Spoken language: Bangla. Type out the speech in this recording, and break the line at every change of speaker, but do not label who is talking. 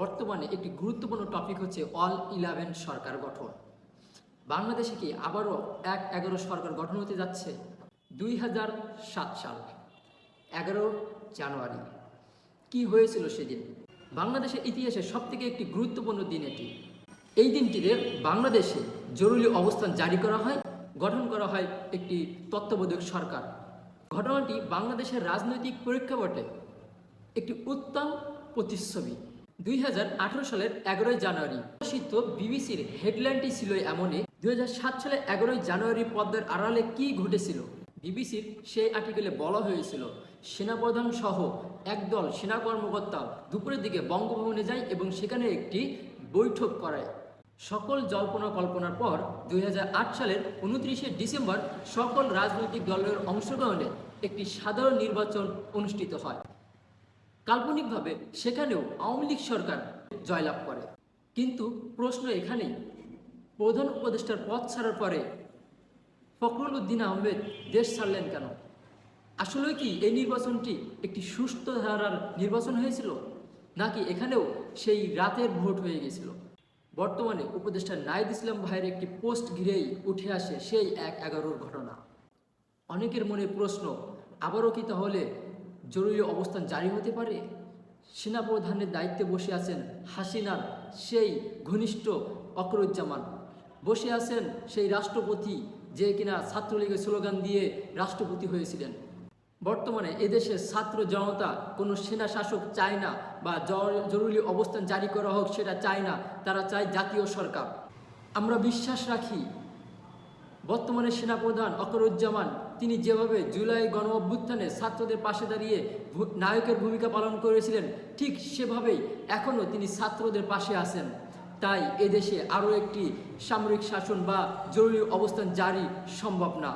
বর্তমানে একটি গুরুত্বপূর্ণ টপিক হচ্ছে অল ইলেভেন সরকার গঠন। বাংলাদেশে কি আবারও এক এগারো সরকার গঠন হতে যাচ্ছে? দুই হাজার সাত সাল, এগারো জানুয়ারি। কি হয়েছিল সেদিন? বাংলাদেশের ইতিহাসে সবথেকে একটি গুরুত্বপূর্ণ দিন এটি। এই দিনটিতে বাংলাদেশে জরুরি অবস্থান জারি করা হয়, গঠন করা হয় একটি তত্ত্বাবধায়ক সরকার। ঘটনাটি বাংলাদেশের রাজনৈতিক প্রেক্ষাপটে একটি উত্তম প্রতিচ্ছবি। দুই হাজার আঠারো সালের এগারোই জানুয়ারি। প্রকাশিত বিবিসির হেডলাইনটি ছিল এমনই, দুই সালে এগারোই জানুয়ারি পদ্মার আড়ালে কি ঘটেছিল? বিবিসির সেই আর্টিকেলে বলা হয়েছিল, সেনাপ্রধান সহ একদল সেনা কর্মকর্তা দুপুরের দিকে বঙ্গভবনে যায় এবং সেখানে একটি বৈঠক করায়। সকল জল্পনা কল্পনার পর দুই হাজার আট সালের উনত্রিশে ডিসেম্বর সকল রাজনৈতিক দলের অংশগ্রহণে একটি সাধারণ নির্বাচন অনুষ্ঠিত হয়। কাল্পনিকভাবে সেখানেও আওয়ামী লীগ সরকার জয়লাভ করে। কিন্তু প্রশ্ন এখানেই, প্রধান উপদেষ্টার পদ ছাড়ার পরে ফখরুল উদ্দিন আহমেদ দেশ ছাড়লেন কেন? আসলে কি এই নির্বাচনটি একটি সুস্থ ধারার নির্বাচন হয়েছিল, নাকি এখানেও সেই রাতের ভোট হয়ে গেছিল? বর্তমানে উপদেষ্টা নাইদ ইসলাম ভাইয়ের একটি পোস্ট ঘিরেই উঠে আসে সেই এক এগারোর ঘটনা। অনেকের মনে প্রশ্ন, আবারও কি তাহলে জরুরি অবস্থান জারি হতে পারে। সেনাপ্রধানের দায়িত্বে বসে আছেন হাসিনার সেই ঘনিষ্ঠ অকরুজ্জামান। বসে আছেন সেই রাষ্ট্রপতি যে কিনা ছাত্রলীগের স্লোগান দিয়ে রাষ্ট্রপতি হয়েছিলেন। বর্তমানে এদেশের ছাত্র জনতা কোনো সেনা শাসক চায় না বা জরুরি অবস্থান জারি করা হোক সেটা চায় না, তারা চায় জাতীয় সরকার। আমরা বিশ্বাস রাখি বর্তমানে সেনাপ্রধান অকরুজ্জামান, তিনি যেভাবে জুলাই গণ অভ্যুত্থানে ছাত্রদের পাশে দাঁড়িয়ে নায়কের ভূমিকা পালন করেছিলেন, ঠিক সেভাবেই এখনও তিনি ছাত্রদের পাশে আছেন। তাই এদেশে আরও একটি সামরিক শাসন বা জরুরি অবস্থান জারি সম্ভব না।